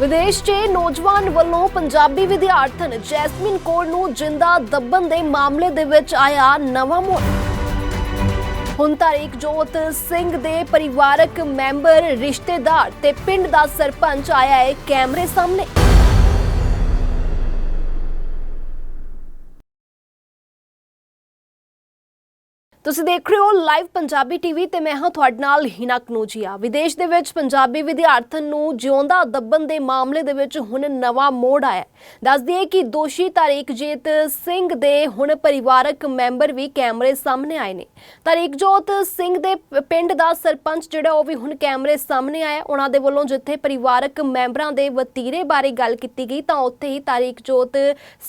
ਵਿਦੇਸ਼ 'ਚ ਨੌਜਵਾਨ ਵੱਲੋਂ ਪੰਜਾਬੀ ਵਿਦਿਆਰਥਣ ਜੈਸਮਿਨ ਕੌਰ ਨੂੰ ਜਿੰਦਾ ਦੱਬਣ ਦੇ ਮਾਮਲੇ ਦੇ ਵਿੱਚ ਆਇਆ ਨਵਾਂ ਮੋੜ ਹੁਣ ਤਾਰੀਖ ਜੋਤ ਸਿੰਘ ਦੇ ਪਰਿਵਾਰਕ ਮੈਂਬਰ, ਰਿਸ਼ਤੇਦਾਰ ਤੇ ਪਿੰਡ ਦਾ ਸਰਪੰਚ ਆਇਆ ਹੈ ਕੈਮਰੇ ਸਾਹਮਣੇ। ਤੁਸੀਂ ਦੇਖ ਰਹੇ ਹੋ ਲਾਈਵ ਪੰਜਾਬੀ ਟੀਵੀ ਤੇ ਮੈਂ ਹਾਂ ਤੁਹਾਡੇ ਨਾਲ ਹਿਨਾ ਕਨੂਜੀਆ ਵਿਦੇਸ਼ ਦੇ ਵਿੱਚ ਪੰਜਾਬੀ ਵਿਦਿਆਰਥਣ ਨੂੰ ਜਿਉਂਦਾ ਦੱਬਣ ਦੇ ਮਾਮਲੇ ਦੇ ਵਿੱਚ ਹੁਣ ਨਵਾਂ ਮੋੜ ਆਇਆ ਹੈ। ਦੱਸ ਦਈਏ ਕਿ ਦੋਸ਼ੀ ਤਾਰੀਕਜੀਤ ਸਿੰਘ ਦੇ ਹੁਣ ਪਰਿਵਾਰਕ ਮੈਂਬਰ ਵੀ ਕੈਮਰੇ ਸਾਹਮਣੇ ਆਏ ਨੇ। ਤਾਰੀਕਜੋਤ ਸਿੰਘ ਦੇ ਪਿੰਡ ਦਾ ਸਰਪੰਚ ਜਿਹੜਾ ਉਹ ਵੀ ਹੁਣ ਕੈਮਰੇ ਸਾਹਮਣੇ ਆਇਆ ਉਹਨਾਂ ਦੇ ਵੱਲੋਂ ਜਿੱਥੇ ਪਰਿਵਾਰਕ ਮੈਂਬਰਾਂ ਦੇ ਵਤੀਰੇ ਬਾਰੇ ਗੱਲ ਕੀਤੀ ਗਈ ਤਾਂ ਉੱਥੇ ਹੀ ਤਾਰੀਕਜੋਤ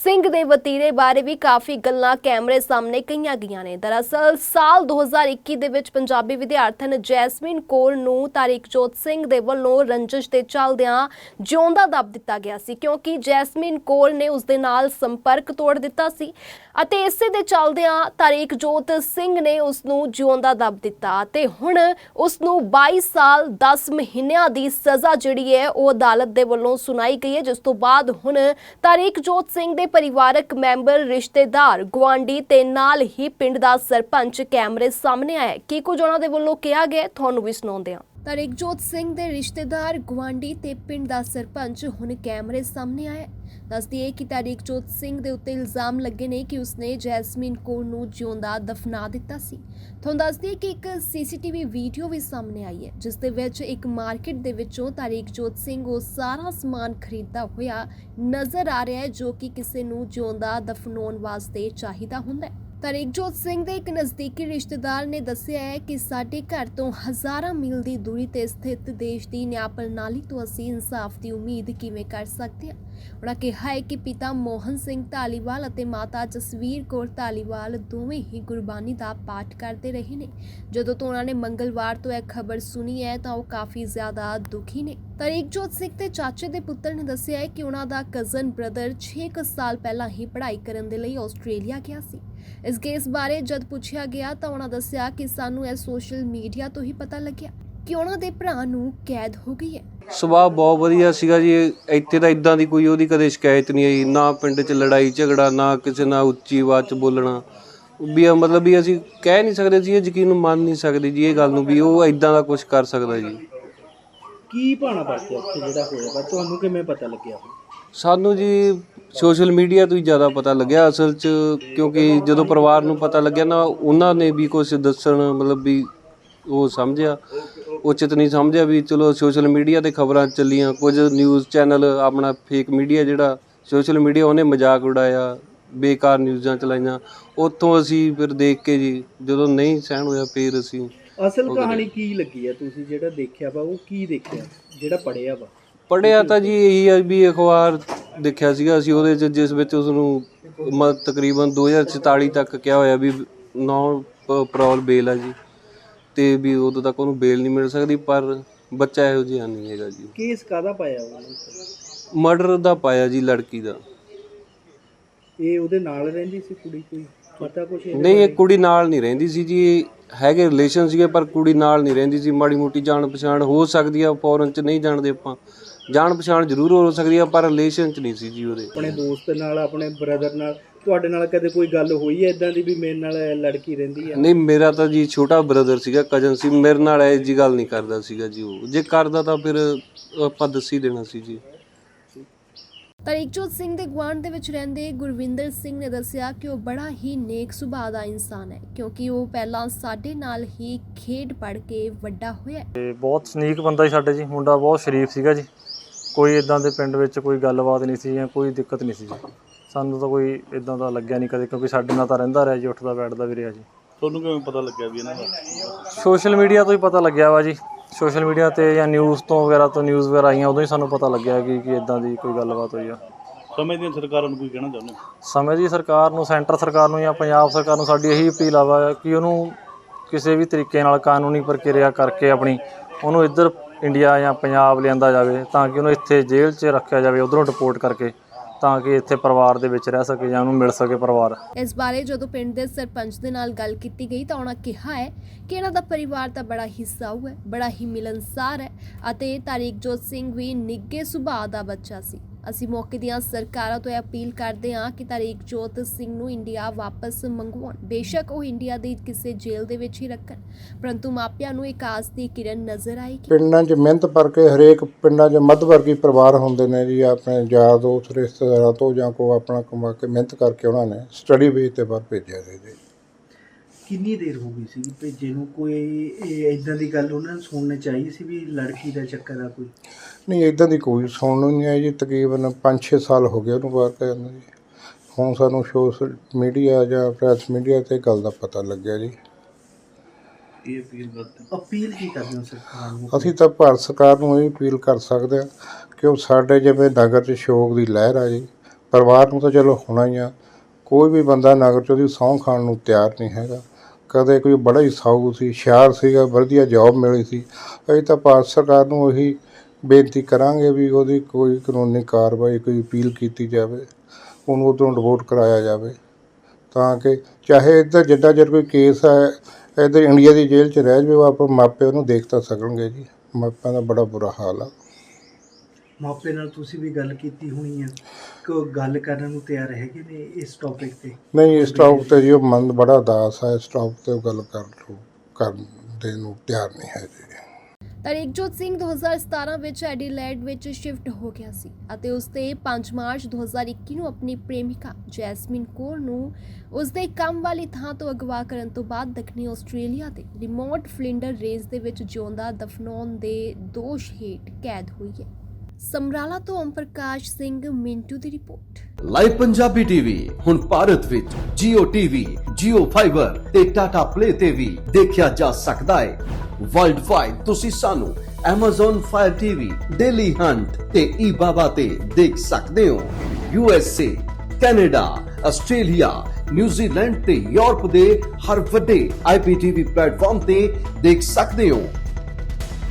ਸਿੰਘ ਦੇ ਵਤੀਰੇ ਬਾਰੇ ਵੀ ਕਾਫੀ ਗੱਲਾਂ ਕੈਮਰੇ ਸਾਹਮਣੇ ਕਹੀਆਂ ਗਈਆਂ ਨੇ। ਦਰਅਸਲ ਸਾਲ 2021 ਦੇ ਵਿੱਚ ਪੰਜਾਬੀ ਵਿਦਿਆਰਥਣ ਜੈਸਮੀਨ ਕੌਰ ਨੂੰ ਤਾਰੀਕਜੋਤ ਸਿੰਘ ਦੇ ਵੱਲੋਂ ਰੰਜਿਸ਼ ਦੇ ਚੱਲਦਿਆਂ ਜਿਉਂਦਾ ਦੱਬ ਦਿੱਤਾ ਗਿਆ ਸੀ, ਕਿਉਂਕਿ ਜੈਸਮਿਨ ਕੌਰ ਨੇ ਉਸ ਦੇ ਨਾਲ ਸੰਪਰਕ ਤੋੜ ਦਿੱਤਾ ਸੀ ਅਤੇ ਇਸੇ ਦੇ ਚੱਲਦਿਆਂ ਤਾਰੀਕਜੋਤ ਸਿੰਘ ਨੇ ਉਸ ਨੂੰ ਜਿਉਂਦਾ ਦੱਬ ਦਿੱਤਾ ਤੇ ਹੁਣ ਉਸ ਨੂੰ 22 ਸਾਲ 10 ਮਹੀਨਿਆਂ ਦੀ ਸਜ਼ਾ ਜਿਹੜੀ ਹੈ ਉਹ ਅਦਾਲਤ ਦੇ ਵੱਲੋਂ ਸੁਣਾਈ ਗਈ ਹੈ, ਜਿਸ ਤੋਂ ਬਾਅਦ ਹੁਣ ਤਾਰੀਕਜੋਤ ਸਿੰਘ ਦੇ ਪਰਿਵਾਰਕ ਮੈਂਬਰ, ਰਿਸ਼ਤੇਦਾਰ, ਗੁਆਂਢੀ ਤੇ ਨਾਲ ਹੀ ਪਿੰਡ ਦਾ ਸਰਪੰਚ ਕੈਮਰੇ ਸਾਹਮਣੇ ਆਇਆ ਕੀ ਕੁਝ ਉਹਨਾਂ ਦੇ ਵੱਲੋਂ ਕਿਹਾ ਗਿਆ ਤੁਹਾਨੂੰ ਵੀ ਸੁਣਾਉਂਦੇ ਹਾਂ। ਤਾਰੀਕਜੋਤ ਸਿੰਘ ਦੇ ਰਿਸ਼ਤੇਦਾਰ ਗੁਆਂਢੀ ਤੇ ਪਿੰਡ ਦਾ ਸਰਪੰਚ ਹੁਣ ਕੈਮਰੇ ਸਾਹਮਣੇ ਆਇਆ ਹੈ। ਕਿ ਤਾਰੀਕਜੋਤ ਸਿੰਘ ਦੇ ਉੱਤੇ ਇਲਜ਼ਾਮ ਲੱਗੇ ਨੇ ਕਿ ਉਸਨੇ ਜੈਸਮਿਨ ਕੌਰ ਨੂੰ ਜਿਉਂਦਾ ਦਫਨਾ ਦਿੱਤਾ ਸੀ। ਤੁਹਾਨੂੰ ਦੱਸਦੀ ਦਈਏ ਕਿ ਇੱਕ ਸੀਸੀਟੀਵੀ ਵੀਡੀਓ ਵੀ ਸਾਹਮਣੇ ਆਈ ਹੈ, ਜਿਸ ਦੇ ਵਿੱਚ ਇੱਕ ਮਾਰਕੀਟ ਦੇ ਵਿੱਚੋਂ ਤਾਰੀਕਜੋਤ ਸਿੰਘ ਉਹ ਸਾਰਾ ਸਮਾਨ ਖਰੀਦਦਾ ਹੋਇਆ ਨਜ਼ਰ ਆ ਰਿਹਾ ਹੈ, ਜੋ ਕਿ ਕਿਸੇ ਨੂੰ ਜਿਉਂਦਾ ਦਫਨਾਉਣ ਵਾਸਤੇ ਚਾਹੀਦਾ ਹੁੰਦਾ ਹੈ। ਤਾਰੀਕਜੋਤ ਸਿੰਘ ਦੇ ਇੱਕ ਨਜ਼ਦੀਕੀ ਰਿਸ਼ਤੇਦਾਰ ਨੇ ਦੱਸਿਆ ਹੈ ਕਿ ਸਾਡੇ ਘਰ ਤੋਂ ਹਜ਼ਾਰਾਂ ਮੀਲ ਦੀ ਦੂਰੀ ਤੇ ਸਥਿਤ ਦੇਸ਼ ਦੀ ਨਿਆਂ ਪ੍ਰਣਾਲੀ ਤੋਂ ਅਸੀਂ ਇਨਸਾਫ ਦੀ ਉਮੀਦ ਕਿਵੇਂ ਕਰ ਸਕਦੇ ਹਾਂ? ਉਹਨਾਂ ਕਿਹਾ ਹੈ ਕਿ ਪਿਤਾ ਮੋਹਨ ਸਿੰਘ ਧਾਲੀਵਾਲ ਅਤੇ ਮਾਤਾ ਜਸਵੀਰ ਕੌਰ ਧਾਲੀਵਾਲ ਦੋਵੇਂ ਹੀ ਗੁਰਬਾਣੀ ਦਾ ਪਾਠ ਕਰਦੇ ਰਹੇ ਨੇ। ਜਦੋਂ ਤੋਂ ਉਹਨਾਂ ਨੇ ਮੰਗਲਵਾਰ ਤੋਂ ਇਹ ਖਬਰ ਸੁਣੀ ਹੈ ਤਾਂ ਉਹ ਕਾਫੀ ਜ਼ਿਆਦਾ ਦੁਖੀ ਨੇ। ਤਾਰੀਕਜੋਤ ਸਿੰਘ ਦੇ ਚਾਚੇ ਦੇ ਪੁੱਤਰ ਨੇ ਦੱਸਿਆ ਹੈ ਕਿ ਉਹਨਾਂ ਦਾ ਕਜ਼ਨ ਬ੍ਰਦਰ 6 ਕੁ ਸਾਲ ਪਹਿਲਾਂ ਹੀ ਪੜ੍ਹਾਈ ਕਰਨ ਦੇ ਲਈ ਆਸਟ੍ਰੇਲੀਆ ਗਿਆ ਸੀ। ਇਸ ਕੇਸ ਬਾਰੇ ਜਦ ਪੁੱਛਿਆ ਗਿਆ ਤਾਂ ਉਹਨਾਂ ਦੱਸਿਆ ਕਿ ਸਾਨੂੰ ਇਹ ਸੋਸ਼ਲ ਮੀਡੀਆ ਤੋਂ ਹੀ ਪਤਾ ਲੱਗਿਆ ਕਿ ਉਹਨਾਂ ਦੇ ਭਰਾ ਨੂੰ ਕੈਦ ਹੋ ਗਈ ਹੈ। ਸੁਭਾਅ ਬਹੁਤ ਵਧੀਆ ਸੀਗਾ ਜੀ। ਇੱਥੇ ਤਾਂ ਇਦਾਂ ਦੀ ਕੋਈ ਉਹਦੀ ਕਦੇ ਸ਼ਿਕਾਇਤ ਨਹੀਂ ਆਈ। ਨਾ ਪਿੰਡ 'ਚ ਲੜਾਈ ਝਗੜਾ ਨਾ ਕਿਸੇ ਨਾਲ ਉੱਚੀ ਆਵਾਜ਼ 'ਚ ਬੋਲਣਾ। ਵੀ ਇਹ ਮਤਲਬ ਵੀ ਅਸੀਂ ਕਹਿ ਨਹੀਂ ਸਕਦੇ ਜੀ ਇਹ ਯਕੀਨ ਮੰਨ ਨਹੀਂ ਸਕਦੇ ਜੀ ਇਹ ਗੱਲ ਨੂੰ ਵੀ। ਉਹ ਇਦਾਂ ਦਾ ਕੁਝ ਕਰ ਸਕਦਾ ਜੀ। ਕੀ ਭਾਣਾ ਵਰਤਿਆ ਉੱਥੇ ਜਿਹੜਾ ਹੋਇਆ ਵਾ? ਤੁਹਾਨੂੰ ਕਿਵੇਂ ਪਤਾ ਲੱਗਿਆ? ਸਾਨੂੰ ਜੀ ਸੋਸ਼ਲ ਮੀਡੀਆ ਤੋਂ ਹੀ ਜ਼ਿਆਦਾ ਪਤਾ ਲੱਗਿਆ ਅਸਲ 'ਚ ਕਿਉਂਕਿ ਜਦੋਂ ਪਰਿਵਾਰ ਨੂੰ ਪਤਾ ਲੱਗਿਆ ਨਾ ਉਹਨਾਂ ਨੇ ਵੀ ਕੁਝ ਦੱਸਣ ਮਤਲਬ ਵੀ ਉਹ ਸਮਝਿਆ। ਉਚਿਤ ਨਹੀਂ ਸਮਝਿਆ ਵੀ ਚਲੋ ਸੋਸ਼ਲ ਮੀਡੀਆ ਤੇ ਖਬਰਾਂ ਚੱਲੀਆਂ ਕੁਝ ਨਿਊਜ਼ ਚੈਨਲ ਆਪਣਾ ਫੇਕ ਮੀਡੀਆ ਜਿਹੜਾ ਸੋਸ਼ਲ ਮੀਡੀਆ ਉਹਨੇ ਮਜ਼ਾਕ ਉਡਾਇਆ ਬੇਕਾਰ ਨਿਊਜ਼ਾਂ ਚਲਾਈਆਂ। ਉੱਥੋਂ ਅਸੀਂ ਫਿਰ ਦੇਖ ਕੇ ਜੀ ਜਦੋਂ ਨਹੀਂ ਸਹਿਣ ਹੋਇਆ ਫਿਰ ਅਸੀਂ ਅਸਲ ਕਹਾਣੀ ਕੀ ਲੱਗੀ ਆ ਤੁਸੀਂ ਜਿਹੜਾ ਦੇਖਿਆ ਵਾ ਉਹ ਕੀ ਦੇਖਿਆ ਜਿਹੜਾ ਪੜਿਆ ਵਾ? ਪੜਿਆ ਤਾਂ ਜੀ ਇਹੀ ਆ ਵੀ ਅਖਬਾਰ ਦੇਖਿਆ ਸੀਗਾ ਅਸੀਂ ਉਹਦੇ ਚ ਜਿਸ ਵਿੱਚ ਉਸ ਨੂੰ ਤਕਰੀਬਨ 2044 ਤੱਕ ਕਿਹਾ ਹੋਇਆ ਵੀ ਨੌ ਪ੍ਰੋਲ ਬੇਲ ਆ ਜੀ ਤੇ ਵੀ ਉਦੋਂ ਤੱਕ ਉਹਨੂੰ ਬੇਲ ਨਹੀਂ ਮਿਲ ਸਕਦੀ ਪਰ ਬੱਚਾ ਇਹੋ ਜਿਹਾ ਨਹੀਂ ਹੈਗਾ ਜੀ। ਕੇਸ ਕਾਦਾ ਪਾਇਆ ਉਹਨਾਂ? ਮਰਡਰ ਦਾ ਪਾਇਆ ਜੀ ਲੜਕੀ ਦਾ। ਇਹ ਉਹਦੇ ਨਾਲ ਰਹਿੰਦੀ ਸੀ ਕੁੜੀ ਕੋਈ? ਪਤਾ ਕੁਛ ਨਹੀਂ ਇਹ ਕੁੜੀ ਨਾਲ ਨਹੀਂ ਰਹਿੰਦੀ ਸੀ ਜੀ ਹੈਗੇ ਰਿਲੇਸ਼ਨ ਸੀਗੇ ਪਰ ਕੁੜੀ ਨਾਲ ਨਹੀਂ ਰਹਿੰਦੀ ਸੀ। ਮਾੜੀ ਮੋਟੀ ਜਾਣ ਪਛਾਣ ਹੋ ਸਕਦੀ ਆ ਫੋਰਨ ਚ ਨਹੀਂ ਜਾਣਦੇ ਆਪਾਂ। ਜਾਣ ਪਛਾਣ ਜ਼ਰੂਰ ਹੋ ਸਕਦੀ ਆ ਪਰ ਰਿਲੇਸ਼ਨ ਚ ਨਹੀਂ ਸੀ ਜੀ ਉਹਦੇ। ਆਪਣੇ ਦੋਸਤ ਨਾਲ ਆਪਣੇ ਬ੍ਰਦਰ ਨਾਲ ਤੁਹਾਡੇ ਨਾਲ ਕਦੇ ਕੋਈ ਗੱਲ ਹੋਈ ਹੈ ਇਦਾਂ ਦੀ ਵੀ ਮੇਰੇ ਨਾਲ ਲੜਕੀ ਰਹਿੰਦੀ ਆ? ਨਹੀਂ ਮੇਰਾ ਤਾਂ ਜੀ ਛੋਟਾ ਬ੍ਰਦਰ ਸੀਗਾ ਕਜ਼ਨ ਸੀ ਮੇਰੇ ਨਾਲ ਇਹ ਜੀ ਗੱਲ ਨਹੀਂ ਕਰਦਾ ਸੀਗਾ ਜੀ ਉਹ। ਜੇ ਕਰਦਾ ਤਾਂ ਫਿਰ ਆਪਾਂ ਦੱਸ ਹੀ ਦੇਣਾ ਸੀ ਜੀ। ਤਾਰੀਕਜੋਤ ਸਿੰਘ ਦੇ ਗੁਆਂਢ ਦੇ ਵਿੱਚ ਰਹਿੰਦੇ ਗੁਰਵਿੰਦਰ ਸਿੰਘ ਨੇ ਦੱਸਿਆ ਕਿ ਉਹ ਬੜਾ ਹੀ ਨੇਕ ਸੁਭਾਅ ਦਾ ਇਨਸਾਨ ਹੈ ਕਿਉਂਕਿ ਉਹ ਪਹਿਲਾਂ ਸਾਡੇ ਨਾਲ ਹੀ ਖੇਡ ਪੜ ਕੇ ਵੱਡਾ ਹੋਇਆ ਤੇ ਬਹੁਤ ਸਨੀਕ ਬੰਦਾ ਸੀ ਸਾਡੇ ਜੀ ਮੁੰਡਾ ਬਹੁਤ ਸ਼ਰੀਫ ਸੀਗਾ ਜੀ। ਕੋਈ ਇਦਾਂ ਦੇ ਪਿੰਡ ਵਿੱਚ ਕੋਈ ਗੱਲਬਾਤ ਨਹੀਂ ਸੀ ਜਾਂ ਕੋਈ ਦਿੱਕਤ ਨਹੀਂ ਸੀ ਜੀ। ਸਾਨੂੰ ਤਾਂ ਕੋਈ ਇਦਾਂ ਦਾ ਲੱਗਿਆ ਨਹੀਂ ਕਦੇ ਕਿਉਂਕਿ ਸਾਡੇ ਨਾਲ ਤਾਂ ਰਹਿੰਦਾ ਰਿਹਾ ਜੀ ਉੱਠਦਾ ਬੈਠਦਾ ਵੀ ਰਿਹਾ ਜੀ। ਤੁਹਾਨੂੰ ਕਿਵੇਂ ਪਤਾ ਲੱਗਿਆ ਵੀ ਇਹਨਾਂ ਦਾ? ਸੋਸ਼ਲ ਮੀਡੀਆ ਤੋਂ ਹੀ ਪਤਾ ਲੱਗਿਆ ਵਾ ਜੀ। ਸੋਸ਼ਲ ਮੀਡੀਆ ਤੇ ਜਾਂ ਨਿਊਜ਼ ਤੋਂ ਵਗੈਰਾ ਤੋਂ ਨਿਊਜ਼ ਵਗੈਰਾ ਆਈਆਂ ਉਦੋਂ ਹੀ ਸਾਨੂੰ ਪਤਾ ਲੱਗਿਆ ਕਿ ਕਿ ਇਦਾਂ ਦੀ ਕੋਈ ਗੱਲਬਾਤ ਹੋਈ ਆ। ਸਮੇਂ ਦੀਆਂ ਸਰਕਾਰਾਂ ਨੂੰ ਕੋਈ ਕਹਿਣਾ ਚਾਹੁੰਦੇ? ਸਮੇਂ ਦੀ ਸਰਕਾਰ ਨੂੰ ਸੈਂਟਰ ਸਰਕਾਰ ਨੂੰ ਜਾਂ ਪੰਜਾਬ ਸਰਕਾਰ ਨੂੰ ਸਾਡੀ ਇਹੀ ਅਪੀਲ ਆ ਵਾ ਕਿ ਉਹਨੂੰ ਕਿਸੇ ਵੀ ਤਰੀਕੇ ਨਾਲ ਕਾਨੂੰਨੀ ਪ੍ਰਕਿਰਿਆ ਕਰਕੇ ਆਪਣੀ ਉਹਨੂੰ ਇੱਧਰ ਇੰਡੀਆ ਜਾਂ ਪੰਜਾਬ ਲਿਆਂਦਾ ਜਾਵੇ ਤਾਂ ਕਿ ਉਹਨੂੰ ਇੱਥੇ ਜੇਲ੍ਹ 'ਚ ਰੱਖਿਆ ਜਾਵੇ, ਉਧਰੋਂ ਰਿਪੋਰਟ ਕਰਕੇ, ਤਾਂ ਕਿ ਇੱਥੇ ਪਰਿਵਾਰ ਦੇ ਵਿੱਚ ਰਹਿ ਸਕੇ ਜਾਂ ਉਹਨੂੰ ਮਿਲ ਸਕੇ ਪਰਿਵਾਰ। ਇਸ ਬਾਰੇ ਜਦੋਂ ਪਿੰਡ ਦੇ ਸਰਪੰਚ ਦੇ ਨਾਲ ਗੱਲ ਕੀਤੀ ਗਈ ਤਾਂ ਉਹਨਾਂ ਕਿਹਾ ਹੈ ਕਿ ਇਹਨਾਂ ਦਾ ਪਰਿਵਾਰ ਤਾਂ ਬੜਾ ਹੀ ਸਾਊ ਹੈ, ਬੜਾ ਹੀ ਮਿਲਨਸਾਰ ਹੈ ਅਤੇ ਤਾਰੀਕਜੋਤ ਸਿੰਘ ਵੀ ਨਿੱਗੇ ਸੁਭਾਅ ਦਾ ਬੱਚਾ ਸੀ। ਅਸੀਂ ਮੌਕੇ ਦੀਆਂ ਸਰਕਾਰਾਂ ਤੋਂ ਇਹ ਅਪੀਲ ਕਰਦੇ ਹਾਂ ਕਿ ਤਾਰੀਕਜੋਤ ਸਿੰਘ ਨੂੰ ਇੰਡੀਆ ਵਾਪਸ ਮੰਗਵਾਉਣ। ਬੇਸ਼ੱਕ ਉਹ ਇੰਡੀਆ ਦੀ ਕਿਸੇ ਜੇਲ੍ਹ ਦੇ ਵਿੱਚ ਹੀ ਰੱਖਣ, ਪਰੰਤੂ ਮਾਪਿਆਂ ਨੂੰ ਇੱਕ ਆਸ ਦੀ ਕਿਰਨ ਨਜ਼ਰ ਆਏਗੀ। ਪਿੰਡਾਂ 'ਚ ਮਿਹਨਤ ਕਰਕੇ ਹਰੇਕ ਪਿੰਡਾਂ 'ਚ ਮੱਧ ਵਰਗੀ ਪਰਿਵਾਰ ਹੁੰਦੇ ਨੇ ਜੀ, ਆਪਣੇ ਯਾਰ ਦੋਸਤ ਰਿਸ਼ਤੇਦਾਰਾਂ ਤੋਂ ਜਾਂ ਕੋ ਆਪਣਾ ਕਮਾ ਕੇ ਮਿਹਨਤ ਕਰਕੇ ਉਹਨਾਂ ਨੇ ਸਟੱਡੀ ਬੇਸ ਤੇ ਬਾਹਰ ਭੇਜਿਆ ਸੀ ਜੀ। ਕਿੰਨੀ ਦੇਰ ਹੋ ਗਈ ਸੀ ਭੇਜੇ ਨੂੰ? ਕੋਈ ਇਹ ਇਦਾਂ ਦੀ ਗੱਲ ਉਹਨਾਂ ਨੂੰ ਸੁਣਨੇ ਚਾਹੀਦੀ ਸੀ ਵੀ ਲੜਕੀ ਦਾ ਚੱਕਰ ਆ ਕੋਈ? ਨਹੀਂ ਇਦਾਂ ਦੀ ਕੋਈ ਸੁਣਨ ਨੂੰ ਨਹੀਂ ਆਈ ਜੀ। ਤਕਰੀਬਨ 5-6 ਸਾਲ ਹੋ ਗਏ ਉਹਨੂੰ ਬਾਹਰ ਕਰਨ ਜੀ। ਹੁਣ ਸਾਨੂੰ ਸੋਸ਼ਲ ਮੀਡੀਆ ਜਾਂ ਪ੍ਰੈਸ ਮੀਡੀਆ ਤੇ ਗੱਲ ਦਾ ਪਤਾ ਲੱਗਿਆ ਜੀ। ਇਹ ਅਪੀਲ ਕਰਦੇ ਅਪੀਲ ਕੀ ਕਰਦੇ ਹੋ ਸਰਕਾਰ ਨੂੰ? ਅਸੀਂ ਤਾਂ ਭਾਰਤ ਸਰਕਾਰ ਨੂੰ ਇਹ ਅਪੀਲ ਕਰ ਸਕਦੇ ਹਾਂ ਕਿ ਉਹ ਸਾਡੇ ਜਿਵੇਂ ਨਗਰ 'ਚ ਸ਼ੋਕ ਦੀ ਲਹਿਰ ਆ ਜੀ। ਪਰਿਵਾਰ ਨੂੰ ਤਾਂ ਚਲੋ ਹੋਣਾ ਹੀ ਆ। ਕੋਈ ਵੀ ਬੰਦਾ ਨਗਰ 'ਚ ਉਹਦੀ ਸਹੁੰ ਖਾਣ ਨੂੰ ਤਿਆਰ ਨਹੀਂ ਹੈਗਾ। ਕਦੇ ਕੋਈ ਬੜਾ ਹੀ ਸਾਊ ਸੀ, ਹੁਸ਼ਿਆਰ ਸੀਗਾ, ਵਧੀਆ ਜੌਬ ਮਿਲੀ ਸੀ। ਅਸੀਂ ਤਾਂ ਭਾਰਤ ਸਰਕਾਰ ਨੂੰ ਉਹੀ ਬੇਨਤੀ ਕਰਾਂਗੇ ਵੀ ਉਹਦੀ ਕੋਈ ਕਾਨੂੰਨੀ ਕਾਰਵਾਈ, ਕੋਈ ਅਪੀਲ ਕੀਤੀ ਜਾਵੇ, ਉਹਨੂੰ ਉਦੋਂ ਡਿਵੋਰਟ ਕਰਾਇਆ ਜਾਵੇ। ਤਾਂ ਕਿ ਚਾਹੇ ਇੱਧਰ ਜਿੱਦਾਂ ਜਦ ਕੋਈ ਕੇਸ ਹੈ, ਇੱਧਰ ਇੰਡੀਆ ਦੀ ਜੇਲ੍ਹ 'ਚ ਰਹਿ ਜਾਵੇ ਆਪਾਂ ਮਾਪੇ ਉਹਨੂੰ ਦੇਖ ਤਾਂ ਸਕਣਗੇ ਜੀ। ਮਾਪਿਆਂ ਦਾ ਬੜਾ ਬੁਰਾ ਹਾਲ ਆ। ਮਾਪੇ ਨਾਲ ਤੁਸੀਂ ਵੀ ਗੱਲ ਕੀਤੀ ਹੋਣੀ ਆ। ਕੋਈ ਗੱਲ ਕਰਨ ਨੂੰ ਤਿਆਰ ਹੈਗੇ ਨੇ ਇਸ ਟੌਪਿਕ ਤੇ? ਨਹੀਂ ਇਸ ਟੌਪ ਤੇ ਜੀ ਉਹ ਮਨ ਬੜਾ ਉਦਾਸ ਹੈ ਇਸ ਟੌਪ ਤੇ ਉਹ ਗੱਲ ਕਰ ਕਰਨ ਦੇ ਨੂੰ ਤਿਆਰ ਨਹੀਂ ਹੈ ਜੀ ਤਾਰੀਕਜੋਤ ਸਿੰਘ 2017 ਵਿੱਚ ਐਡੀਲੇਡ ਵਿੱਚ ਸ਼ਿਫਟ ਹੋ ਗਿਆ ਸੀ ਅਤੇ ਉਸ ਦੇ 5 ਮਾਰਚ 2021 ਨੂੰ ਆਪਣੀ ਪ੍ਰੇਮਿਕਾ ਜੈਸਮਿਨ ਕੌਰ ਨੂੰ ਉਸ ਦੇ ਕੰਮ ਵਾਲੀ ਥਾਂ ਤੋਂ ਅਗਵਾ ਕਰਨ ਤੋਂ ਬਾਅਦ ਦੱਖਣੀ ਆਸਟ੍ਰੇਲੀਆ ਦੇ ਰਿਮੋਟ ਫਲਿੰਡਰ ਰੇਸ ਦੇ ਵਿੱਚ ਜਿਉਂਦਾ ਦਫਨਾਉਣ ਦੇ ਦੋਸ਼ ਹੇਠ ਕੈਦ ਹੋਈ ਹੈ। ਸਮਰਾਲਾ ਤੋਂ ਓਮ ਪ੍ਰਕਾਸ਼ ਸਿੰਘ ਮਿੰਟੂ ਦੀ ਰਿਪੋਰਟ। ਲਾਈਵ ਪੰਜਾਬੀ ਟੀਵੀ ਹੁਣ ਭਾਰਤ ਵਿੱਚ Jio TV, Jio Fiber ਤੇ Tata Play ਤੇ ਵੀ ਦੇਖਿਆ ਜਾ ਸਕਦਾ ਹੈ। ਵਰਲਡ ਵਾਈਡ ਤੁਸੀਂ ਸਾਨੂੰ Amazon Fire TV, Daily Hunt ਤੇ eBaba ਤੇ ਦੇਖ ਸਕਦੇ ਹੋ। USA, Canada, Australia, New Zealand ਤੇ ਯੂਰਪ ਦੇ ਹਰ ਵੱਡੇ IPTV ਪਲੇਟਫਾਰਮ ਤੇ ਦੇਖ ਸਕਦੇ ਹੋ।